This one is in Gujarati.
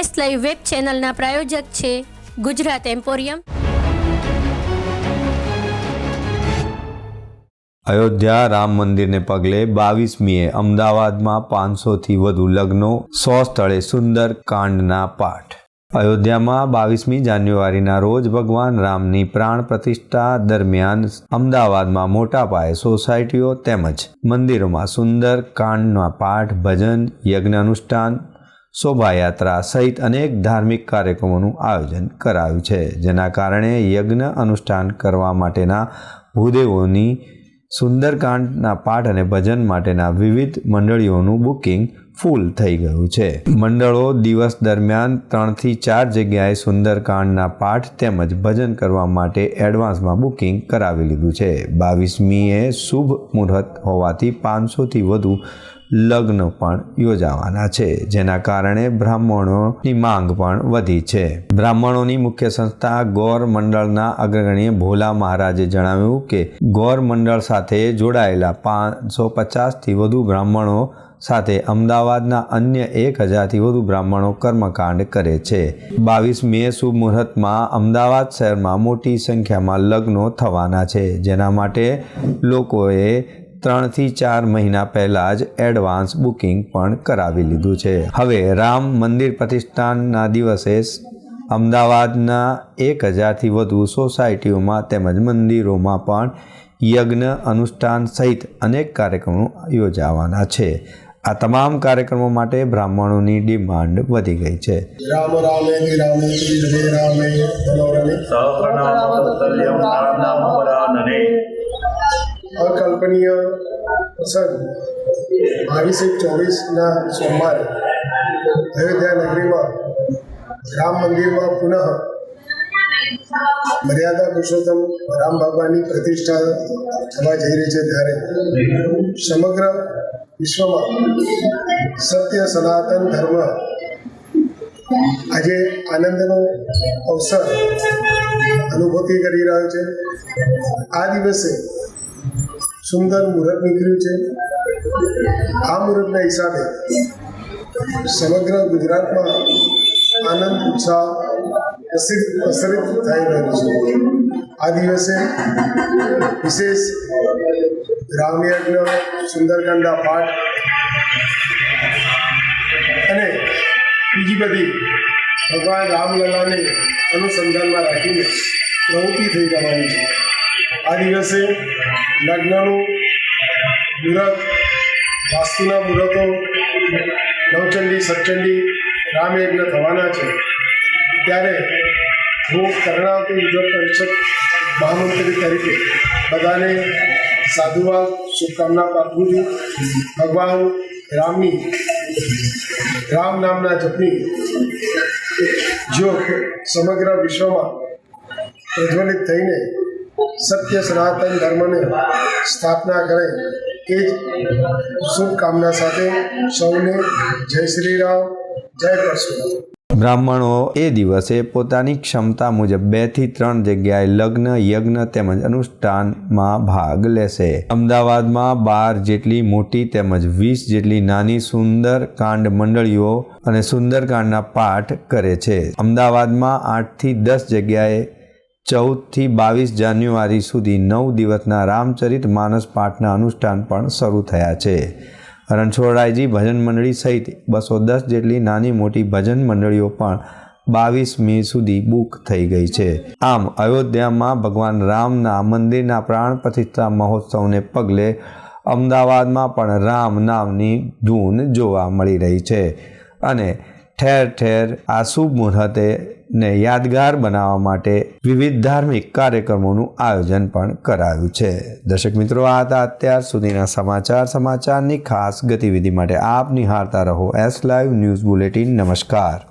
એસ લાઈવ વેબ ચેનલના પ્રાયોજક છે ગુજરાત એમ્પોરિયમ. અયોધ્યા રામ મંદિરને પગલે બાવીસમીએ અમદાવાદમાં પાંચસોથી વધુ લગ્નો, સો સ્થળે સુંદર કાંડના પાઠ. અયોધ્યામાં બાવીસમી જાન્યુઆરીના રોજ ભગવાન રામની પ્રાણ પ્રતિષ્ઠા દરમિયાન અમદાવાદમાં મોટા પાયે સોસાયટીઓ તેમજ મંદિરોમાં સુંદર કાંડના પાઠ, ભજન, યજ્ઞ અનુષ્ઠાન શોભાયાત્રા સહિત અનેક ધાર્મિક કાર્યક્રમોનું આયોજન કરાયું છે, જેના કારણે યજ્ઞ અનુષ્ઠાન કરવા માટેના ભૂદેવોની સુંદરકાંડના પાઠ અને ભજન માટેના વિવિધ મંડળીઓનું બુકિંગ ફૂલ થઈ ગયું છે. મંડળો દિવસ દરમિયાન ત્રણથી ચાર જગ્યાએ સુંદરકાંડના પાઠ તેમજ ભજન કરવા માટે એડવાન્સમાં બુકિંગ કરાવી લીધું છે. બાવીસમીએ શુભ મુહૂર્ત હોવાથી પાંચસોથી વધુ લગ્ન પણ યોજાવાના છે. જેના કારણે બ્રાહ્મણોની માંગ પણ વધી છે. બ્રાહ્મણોની મુખ્ય સંસ્થા ગૌર મંડળના અગ્રગણ્ય ભોલા મહારાજે જણાવ્યું કે ગૌર મંડળ સાથે જોડાયેલા પાંચસો પચાસથી વધુ બ્રાહ્મણો સાથે અમદાવાદના અન્ય એક હજારથી વધુ બ્રાહ્મણો કર્મકાંડ કરે છે. બાવીસ મે શુભ મુહૂર્તમાં અમદાવાદ શહેરમાં મોટી સંખ્યામાં લગ્નો થવાના છે, જેના માટે લોકોએ ત્રણથી ચાર મહિના પહેલાં જ એડવાન્સ બુકિંગ પણ કરાવી લીધું છે. હવે રામ મંદિર પ્રતિષ્ઠાનના દિવસે અમદાવાદના એક હજારથી વધુ સોસાયટીઓમાં તેમજ મંદિરોમાં પણ યજ્ઞ અનુષ્ઠાન સહિત અનેક કાર્યક્રમો યોજાવાના છે. આ તમામ કાર્યક્રમો માટે બ્રાહ્મણોની ડિમાન્ડ વધી ગઈ છે. રામ હરે રામે મનોરમે અકલ્પનીય પ્રસંગ. બાવીસે ચોવીસના સોમવારે અયોધ્યા નગરીમાં રામ મંદિરમાં પુનઃ મર્યાદા પુરુષોત્તમ રામ ભગવાનની પ્રતિષ્ઠા થવા જઈ રહી છે ત્યારે સમગ્ર વિશ્વમાં સત્ય સનાતન ધર્મ આજે આનંદનો અવસર અનુભૂતિ કરી રહ્યો છે. આ દિવસે સુંદર મુહૂર્ત નીકળ્યું છે. આ મુહૂર્તના હિસાબે સમગ્ર ગુજરાતમાં આનંદ ઉત્સાહ પ્રસિદ્ધ પ્રસરિત થઈ રહ્યો છે. આ દિવસે વિશેષ રામયજ્ઞ સુંદરકાંડા પાઠ અને બીજી બધી ભગવાન રામલલાને અનુસંધાનમાં રાખીને પ્રવૃત્તિ થઈ જવાની છે. આ દિવસે લગ્નનું મુહૂર્ત, વાસ્તુના મુહૂર્તો, નવચંડી સચંડી રામયજ્ઞ થવાના છે. ત્યારે હું કર્ણાવતી વિદ્વત પરિષદ મહામંત્રી તરીકે બધાને સાધુવાદ, શુભકામના પાઠવું છું. ભગવાન રામની, રામ નામના જપની જ્યોત સમગ્ર વિશ્વમાં પ્રજ્વલિત થઈને સત્ય સનાતન ધર્મને સ્થાપના કરે એ જ શુભકામના સાથે સૌને જય શ્રી રામ. જય પરશુરામ બ્રાહ્મણો એ દિવસે પોતાની ક્ષમતા મુજબ બેથી ત્રણ જગ્યાએ લગ્ન, યજ્ઞ તેમજ અનુષ્ઠાનમાં ભાગ લેશે. અમદાવાદમાં બાર જેટલી મોટી તેમજ વીસ જેટલી નાની સુંદર કાંડ મંડળીઓ અને સુંદરકાંડના પાઠ કરે છે. અમદાવાદમાં આઠથી દસ જગ્યાએ ચૌદથી બાવીસ જાન્યુઆરી સુધી નવ દિવસના રામચરિત માનસ પાઠના અનુષ્ઠાન પણ શરૂ થયા છે. રણછોડરાયજી ભજન મંડળી સહિત બસો દસ જેટલી નાની મોટી ભજન મંડળીઓ પણ બાવીસ મે સુધી બુક થઈ ગઈ છે. આમ અયોધ્યામાં ભગવાન રામના મંદિરના પ્રાણ પ્રતિષ્ઠા મહોત્સવને પગલે અમદાવાદમાં પણ રામ નામની ધૂન જોવા મળી રહી છે. અને ઠેર ઠેર આ શુભ મુહૂર્તે ને યાદગાર બનાવવા માટે વિવિધ ધાર્મિક કાર્યક્રમોનું આયોજન પણ કરાયું છે. દર્શક મિત્રો, આ હતા અત્યાર સુધીના સમાચાર. સમાચારની ખાસ ગતિવિધિ માટે આપ નિહાળતા રહો એસ લાઈવ ન્યૂઝ બુલેટિન નમસ્કાર.